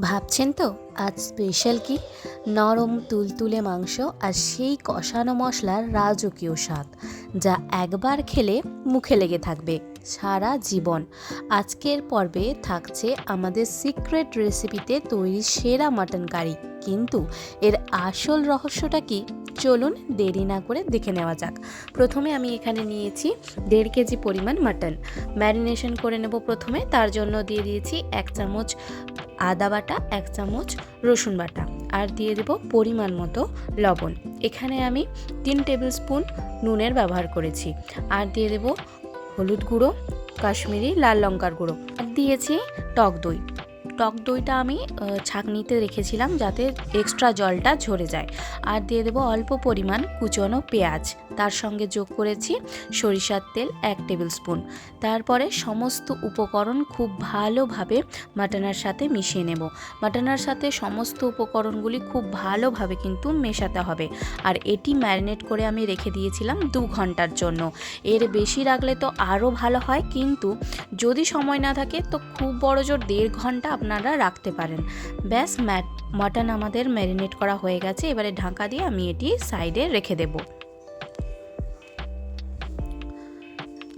ভাবছেন তো? আজ স্পেশাল কি? নরম তুলতুলে মাংস আর সেই কষানো মশলার রাজকীয় স্বাদ, যা একবার খেলে মুখে লেগে থাকবে সারা জীবন। আজকের পর্বে থাকছে আমাদের সিক্রেট রেসিপিতে তৈরি সেরা মাটন কারি কিন্তু এর আসল রহস্যটা কি? চলুন দেরি না করে দেখে নেওয়া যাক। প্রথমে আমি এখানে নিয়েছি দেড় কেজি পরিমাণ মাটন ম্যারিনেশন করে নেব প্রথমে, তার জন্য দিয়ে দিয়েছি এক চামচ আদা বাটা, এক চামচ রসুন বাটা আর দিয়ে দেব পরিমাণ মতো লবণ। এখানে আমি তিন টেবিল স্পুন নুনের ব্যবহার করেছি। আর দিয়ে দেব হলুদ গুঁড়ো, কাশ্মীরি লাল লঙ্কার গুঁড়ো। আর দিয়েছি টক দই। টক দইটা আমি ছাঁকনিতে রেখেছিলাম যাতে এক্সট্রা জলটা ঝরে যায়। আর দিয়ে দেবো অল্প পরিমাণ কুচনো পেঁয়াজ। তার সঙ্গে যোগ করেছি সরিষার তেল এক টেবিল স্পুন। তারপরে সমস্ত উপকরণ খুব ভালোভাবে মাটনার সাথে মিশিয়ে নেব। মাটনার সাথে সমস্ত উপকরণগুলি খুব ভালোভাবে কিন্তু মেশাতে হবে। আর এটি ম্যারিনেট করে আমি রেখে দিয়েছিলাম দু ঘণ্টার জন্য। এর বেশি রাখলে তো আরও ভালো হয়, কিন্তু যদি সময় না থাকে তো খুব বড় জোর দেড় ঘণ্টা আপনারা রাখতে পারেন। ব্যাস, ম্যাট, মাটন আমাদের ম্যারিনেট করা হয়ে গেছে। এবারে ঢাকা দিয়ে আমি এটি সাইডে রেখে দেবো।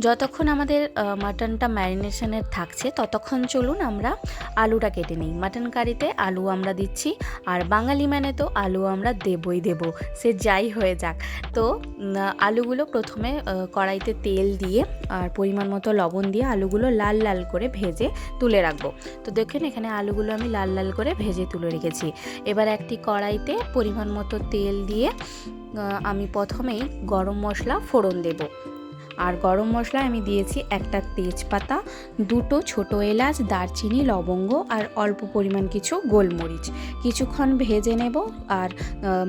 যতক্ষণ আমাদের মাটনটা ম্যারিনেশনের থাকছে, ততক্ষণ চলুন আমরা আলুটা কেটে নিই। মাটন কারিতে আলু আমরা দিচ্ছি, আর বাঙালি মানে তো আলু আমরা দেবই দেব, সে যাই হয়ে যাক। তো আলুগুলো প্রথমে কড়াইতে তেল দিয়ে, আর পরিমাণ মতো লবণ দিয়ে আলুগুলো লাল লাল করে ভেজে তুলে রাখব। তো দেখেন, এখানে আলুগুলো আমি লাল লাল করে ভেজে তুলে রেখেছি। এবার একটি কড়াইতে পরিমাণ মতো তেল দিয়ে আমি প্রথমেই গরম মশলা ফোড়ন দেবো। আর গরম মশলা আমি দিয়েছি একটা তেজপাতা, দুটো ছোট এলাচ, দারচিনি, লবঙ্গ আর অল্প পরিমাণ কিছু গোলমরিচ। কিছুক্ষণ ভেজে নেব আর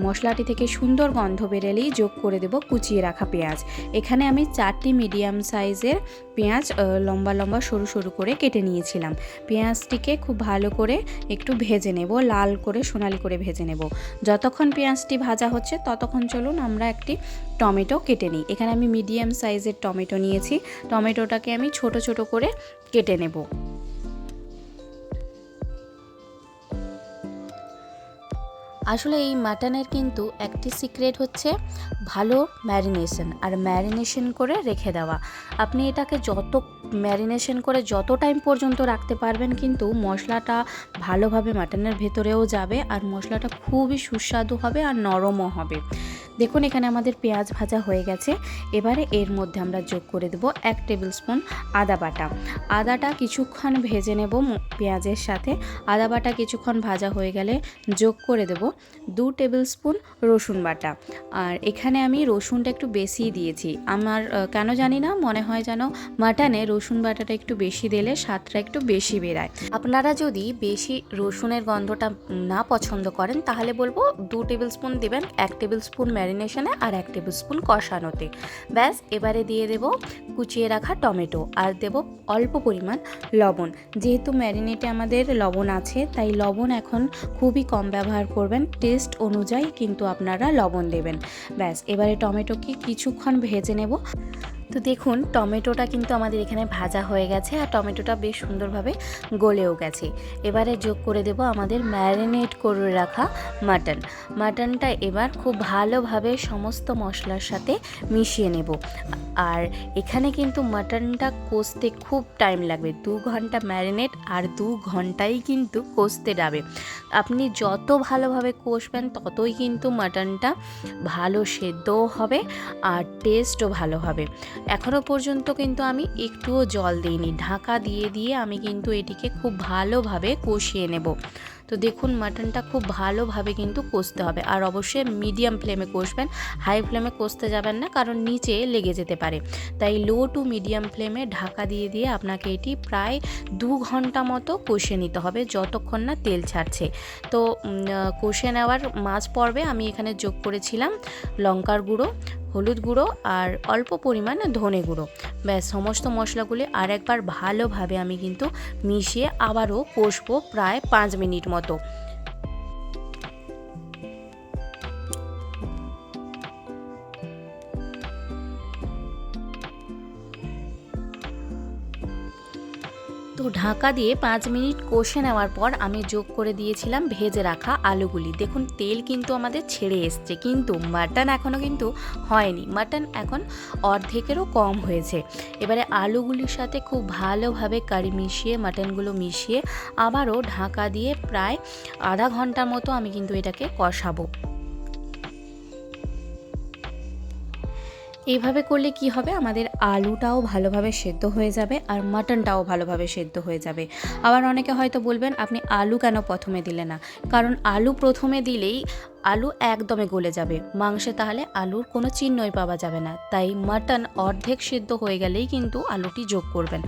মশলাটি থেকে সুন্দর গন্ধ বেরেলেই যোগ করে দেব কুচিয়ে রাখা পেঁয়াজ। এখানে আমি চারটি মিডিয়াম সাইজের পেঁয়াজ লম্বা লম্বা সরু সরু করে কেটে নিয়েছিলাম। পেঁয়াজটিকে খুব ভালো করে একটু ভেজে নেব, লাল করে সোনালি করে ভেজে নেব। যতক্ষণ পেঁয়াজটি ভাজা হচ্ছে ততক্ষণ চলুন আমরা একটি টমেটো কেটে নিই। এখানে আমি মিডিয়াম সাইজের টমেটো নিয়েছি। টমেটোটাকে আমি ছোট ছোট করে কেটে নেব। আসলে এই মাটনের কিন্তু একটি সিক্রেট হচ্ছে ভালো ম্যারিনেশন আর ম্যারিনেশন করে রেখে দেওয়া। আপনি এটাকে যত ম্যারিনেশন করে যত টাইম পর্যন্ত রাখতে পারবেন কিন্তু মশলাটা ভালোভাবে মাটনের ভেতরেও যাবে আর মশলাটা খুবই সুস্বাদু হবে আর নরমও হবে। দেখুন, এখানে আমাদের পেঁয়াজ ভাজা হয়ে গেছে। এবারে এর মধ্যে আমরা যোগ করে দেব এক টেবিল স্পুন আদা বাটা। আদাটা কিছুক্ষণ ভেজে নেব পেঁয়াজের সাথে। আদা বাটা কিছুক্ষণ ভাজা হয়ে গেলে যোগ করে দেব দু টেবিল স্পুন রসুন বাটা। আর এখানে আমি রসুনটা একটু বেশি দিয়েছি। আমার কেন জানি না, মনে হয় যেন মাটনে রসুন বাটাটা একটু বেশি দিলে স্বাদটা একটু বেশি বেরায় আপনারা যদি বেশি রসুনের গন্ধটা না পছন্দ করেন, তাহলে বলব দু টেবিল স্পুন দেবেন, এক টেবিল স্পুন ম্যারিনেশনে আর এক টেবিল স্পুন কষানোতে। ব্যাস, এবারে দিয়ে দেব কুচিয়ে রাখা টমেটো আর দেব অল্প পরিমাণ লবণ। যেহেতু ম্যারিনেটে আমাদের লবণ আছে, তাই লবণ এখন খুবই কম ব্যবহার করবেন। টেস্ট অনুযায়ী কিন্তু আপনারা লবণ দেবেন। ব্যাস, এবারে টমেটোকে কিছুক্ষণ ভেজে নেব। তো দেখুন, টমেটোটা কিন্তু আমাদের এখানে ভাজা হয়ে গেছে আর টমেটোটা বেশ সুন্দরভাবে গলেও গেছে। এবারে যোগ করে দেব আমাদের ম্যারিনেট করে রাখা মাটন। মাটনটা এবার খুব ভালোভাবে সমস্ত মশলার সাথে মিশিয়ে নেব। আর এখানে কিন্তু মাটনটা কষতে খুব টাইম লাগবে। দু ঘণ্টা ম্যারিনেট আর দু ঘন্টাই কিন্তু কষতে যাবে। আপনি যত ভালোভাবে কষবেন, ততই কিন্তু মাটনটা ভালো সেদ্ধও হবে আর টেস্টও ভালো হবে। এখনও পর্যন্ত কিন্তু আমি একটুও জল দিইনি। ঢাকা দিয়ে দিয়ে আমি কিন্তু এটিকে খুব ভালোভাবে কষিয়ে নেব। তো দেখুন, মাটনটা খুব ভালোভাবে কিন্তু কষতে হবে। আর অবশ্যই মিডিয়াম ফ্লেমে কষবেন, হাই ফ্লেমে কষতে যাবেন না, কারণ নিচে লেগে যেতে পারে। তাই লো টু মিডিয়াম ফ্লেমে ঢাকা দিয়ে দিয়ে আপনাকে এটি প্রায় দু ঘণ্টা মতো কষে নিতে হবে, যতক্ষণ না তেল ছাড়ছে। তো কষে নেওয়ার মাঝ পর্বে আমি এখানে যোগ করেছিলাম লঙ্কার গুঁড়ো হলুদ গুঁড়ো আর অল্প পরিমাণে ধনে গুঁড়ো। ব্যাস, সমস্ত মশলাগুলি আর একবার ভালোভাবে আমি কিন্তু মিশিয়ে আবারও কষবো প্রায় পাঁচ মিনিট মতো। তো ঢাকা দিয়ে পাঁচ মিনিট কষে নেওয়ার পর আমি যোগ করে দিয়েছিলাম ভেজে রাখা আলুগুলি। দেখুন, তেল কিন্তু আমাদের ছেড়ে এসছে, কিন্তু মাটন এখনও কিন্তু হয়নি। মাটন এখন অর্ধেকেরও কম হয়েছে। এবারে আলুগুলির সাথে খুব ভালোভাবে কারি মিশিয়ে, মাটনগুলো মিশিয়ে আবারও ঢাকা দিয়ে প্রায় আধা ঘণ্টার মতো আমি কিন্তু এটাকে কষাবো। এইভাবে করলে কি হবে? আমাদের আলুটাও ভালোভাবে সেদ্ধ হয়ে যাবে আর মাটনটাও ভালোভাবে সেদ্ধ হয়ে যাবে। আবার অনেকে হয়তো বলবেন, আপনি আলু কেন প্রথমে দিলে না? কারণ আলু প্রথমে দিলেই আলু একদমে গলে যাবে। মাংসে তাহলে আলুর কোনো চিহ্নই পাওয়া যাবে না। তাই মাটন অর্ধেক সেদ্ধ হয়ে গেলেই কিন্তু আলুটি যোগ করবেন।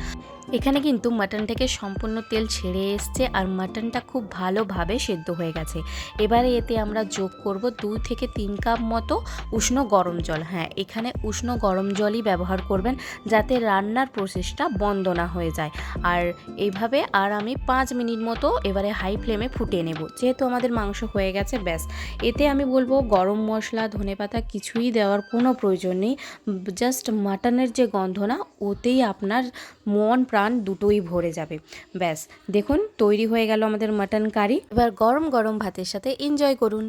এখানে কিন্তু মাটন থেকে সম্পূর্ণ তেল ছেড়ে এসছে আর মাটনটা খুব ভালোভাবে সেদ্ধ হয়ে গেছে। এবারে এতে আমরা যোগ করব দুই থেকে তিন কাপ মতো উষ্ণ গরম জল। হ্যাঁ এখানে উষ্ণ গরম জলই ব্যবহার করবেন যাতে রান্নার প্রসেসটা বন্ধ না হয়ে যায়। আর এইভাবে আর আমি পাঁচ মিনিট মতো এবারে হাই ফ্লেমে ফুটিয়ে নেব। যেহেতু আমাদের মাংস হয়ে গেছে, ব্যাস। এতে আমি বলব গরম মশলা ধনেপাতা কিছুই দেওয়ার কোনো প্রয়োজন নেই। জাস্ট মাটনের যে গন্ধ না, ওতেই আপনার মন প্রাণ দুটোই ভরে যাবে। ব্যাস, দেখুন, তৈরি হয়ে গেল আমাদের মাটন কারি এবার গরম গরম ভাতের সাথে এনজয় করুন।